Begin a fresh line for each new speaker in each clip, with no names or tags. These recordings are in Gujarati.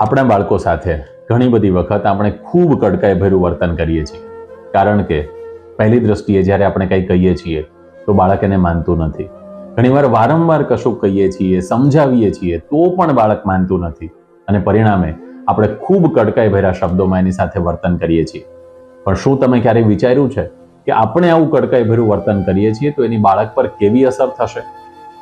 આપણા બાળકો સાથે ઘણી બધી વખત આપણે ખૂબ કડકાઈભર્યું વર્તન કરીએ છીએ. કારણ કે પહેલી દ્રષ્ટિએ જ્યારે આપણે કંઈ કહીએ છીએ, તો બાળક એને માનતું નથી. ઘણીવાર વારંવાર કશું કહીએ છીએ, સમજાવીએ છીએ, તો પણ બાળક માનતું નથી. અને પરિણામે આપણે ખૂબ કડકાઈભર્યા શબ્દોમાં એની સાથે વર્તન કરીએ છીએ. પણ શું તમે ક્યારેય વિચાર્યું છે કે આપણે આવું કડકાઈભર્યું વર્તન કરીએ છીએ, તો એની બાળક પર કેવી અસર થશે?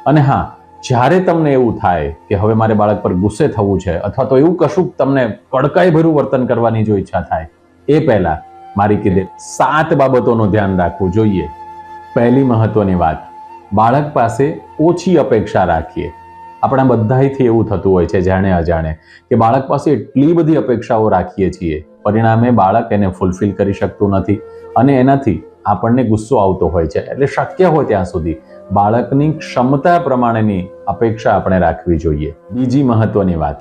અને હા જ્યારે તમને એવું થાય કે હવે મારે બાળક પર ગુસ્સે થવું છે, અથવા તો એવું કશું તમને કડકાઈભર્યું વર્તન કરવાની જો ઈચ્છા થાય, એ પહેલા મારી કીધે સાત બાબતોનું ધ્યાન રાખવું જોઈએ. પહેલી મહત્વની વાત, બાળક પાસે ઓછી અપેક્ષા રાખીએ. આપણા બધાથી એવું થતું હોય છે, જાણે અજાણે, કે બાળક પાસે એટલી બધી અપેક્ષાઓ રાખીએ છીએ. પરિણામે બાળક એને ફૂલફિલ કરી શકતું નથી અને એનાથી આપણને ગુસ્સો આવતો હોય છે. એટલે શક્ય હોય ત્યાં સુધી બાળકની ક્ષમતા પ્રમાણેની અપેક્ષા આપણે રાખવી જોઈએ. બીજી મહત્વની વાત,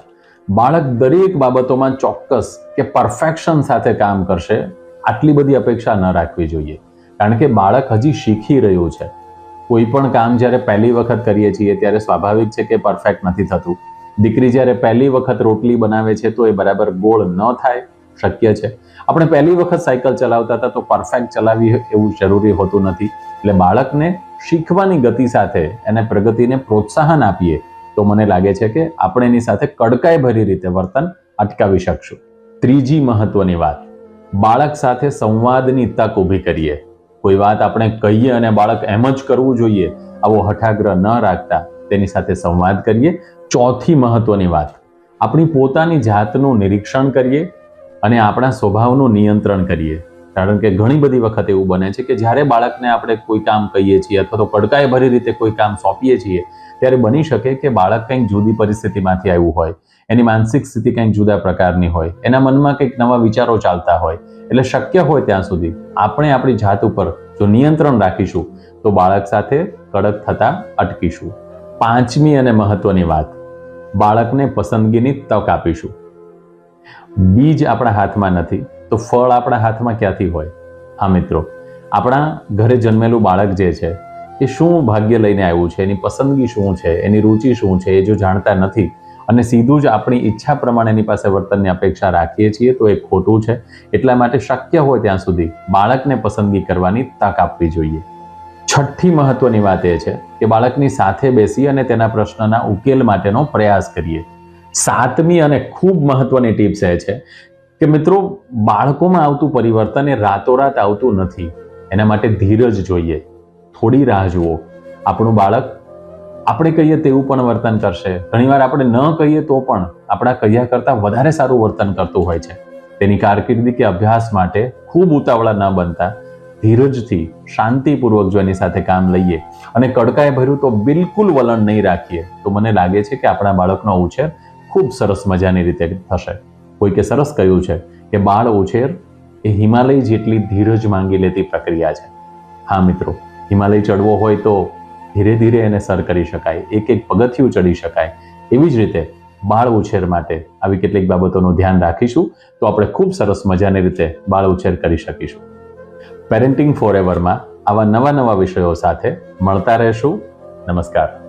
બાળક દરેક બાબતોમાં ચોક્કસ કે પરફેક્શન સાથે કામ કરશે, આટલી બધી અપેક્ષા ન રાખવી જોઈએ. કારણ કે બાળક હજી શીખી રહ્યું છે. કોઈ પણ કામ જ્યારે પહેલી વખત કરીએ છીએ, ત્યારે સ્વાભાવિક છે કે પરફેક્ટ નથી થતું. દીકરી જ્યારે પહેલી વખત રોટલી બનાવે છે, તો એ બરાબર ગોળ ન થાય. શક્ય છે. આપણે પહેલી વખત સાયકલ ચલાવતા હતા તો પરફેક્ટ ચલાવી એવું જરૂરી હોતું નથી. એટલે બાળકને શીખવાની ગતિ સાથે એને પ્રગતિને પ્રોત્સાહન આપીએ તો મને લાગે છે કે આપણે એની સાથે કડકાઈભરી રીતે વર્તન અટકાવી શકશું. ત્રીજી મહત્વની વાત. બાળક સાથે સંવાદની તક ઊભી કરીએ. કોઈ વાત આપણે કહીએ અને બાળક એમ જ કરવું જોઈએ, આવો હઠાગ્રહ ન રાખતા તેની સાથે સંવાદ કરીએ. ચોથી મહત્વની વાત. આપણી પોતાની જાતનું નિરીક્ષણ કરીએ અને આપણા સ્વભાવનું નિયંત્રણ કરીએ. કારણ કે ઘણી બધી વખત એવું બને છે કે જ્યારે બાળકને આપણે કોઈ કામ કહીએ છીએ અથવા તો કડકાઈભરી રીતે કોઈ કામ સોંપીએ છીએ, ત્યારે બની શકે કે બાળક કંઈક જુદી પરિસ્થિતિમાંથી આવ્યું હોય. એની માનસિક સ્થિતિ કંઈક જુદા પ્રકારની હોય. એના મનમાં કંઈક નવા વિચારો ચાલતા હોય. એટલે શક્ય હોય ત્યાં સુધી આપણે આપણી જાત ઉપર જો નિયંત્રણ રાખીશું, તો બાળક સાથે કડક થતા અટકીશું. પાંચમી અને મહત્વની વાત. બાળકને પસંદગીની તક આપીશું. બીજ આપણા હાથમાં નથી, તો ફળ આપણા હાથમાં ક્યાંથી હોય? હા મિત્રો, આપણા ઘરે જન્મેલું બાળક જે છે, એ શું ભાગ્ય લઈને આવ્યું છે? એની પસંદગી શું છે? એની રુચિ શું છે? એ જો જાણતા નથી, અને સીધું જ આપણી ઈચ્છા પ્રમાણે એની પાસે વર્તનની અપેક્ષા રાખીએ છીએ, તો એ ખોટું છે. એટલા માટે શક્ય હોય ત્યાં સુધી બાળકને પસંદગી કરવાની તક આપવી જોઈએ. છઠ્ઠી મહત્વની વાત એ છે કે બાળકની સાથે બેસી અને તેના પ્રશ્નના ઉકેલ માટેનો પ્રયાસ કરીએ. સાતમી અને ખૂબ મહત્વની ટિપ્સ એ છે કે મિત્રો, બાળકોમાં આવતું પરિવર્તન એ રાતોરાત આવતું નથી. એના માટે ધીરજ જોઈએ. થોડી રાહ જુઓ. આપણું બાળક, આપણે કહીએ તેવું પણ વર્તન કરશે. ઘણીવાર આપણે ન કહીએ તો પણ આપણા કહ્યા કરતાં વધારે સારું વર્તન કરતું હોય છે. તેની કારકિર્દી કે અભ્યાસ માટે ખૂબ ઉતાવળા ન બનતા. ધીરજથી, શાંતિપૂર્વક જો એની સાથે કામ લઈએ અને કડકાએ ભર્યું તો બિલકુલ વલણ નહીં રાખીએ, તો મને લાગે છે કે આપણા બાળકનો ઉછેર ખૂબ સરસ મજાની રીતે થશે. કોઈકે સરસ કહ્યું છે કે બાળ ઉછેર એ હિમાલય જેટલી ધીરજ માંગી લેતી પ્રક્રિયા છે. હા મિત્રો, હિમાલય ચડવો હોય તો ધીરે ધીરે એને સર કરી શકાય, એક એક પગથિયું ચડી શકાય. એવી જ રીતે બાળ ઉછેર માટે આવી કેટલીક બાબતોનું ધ્યાન રાખીશું તો આપણે ખૂબ સરસ મજાની રીતે બાળ ઉછેર કરી શકીશું. પેરેન્ટિંગ ફોર એવરમાં આવા નવા નવા વિષયો સાથે મળતા રહેશું. નમસ્કાર.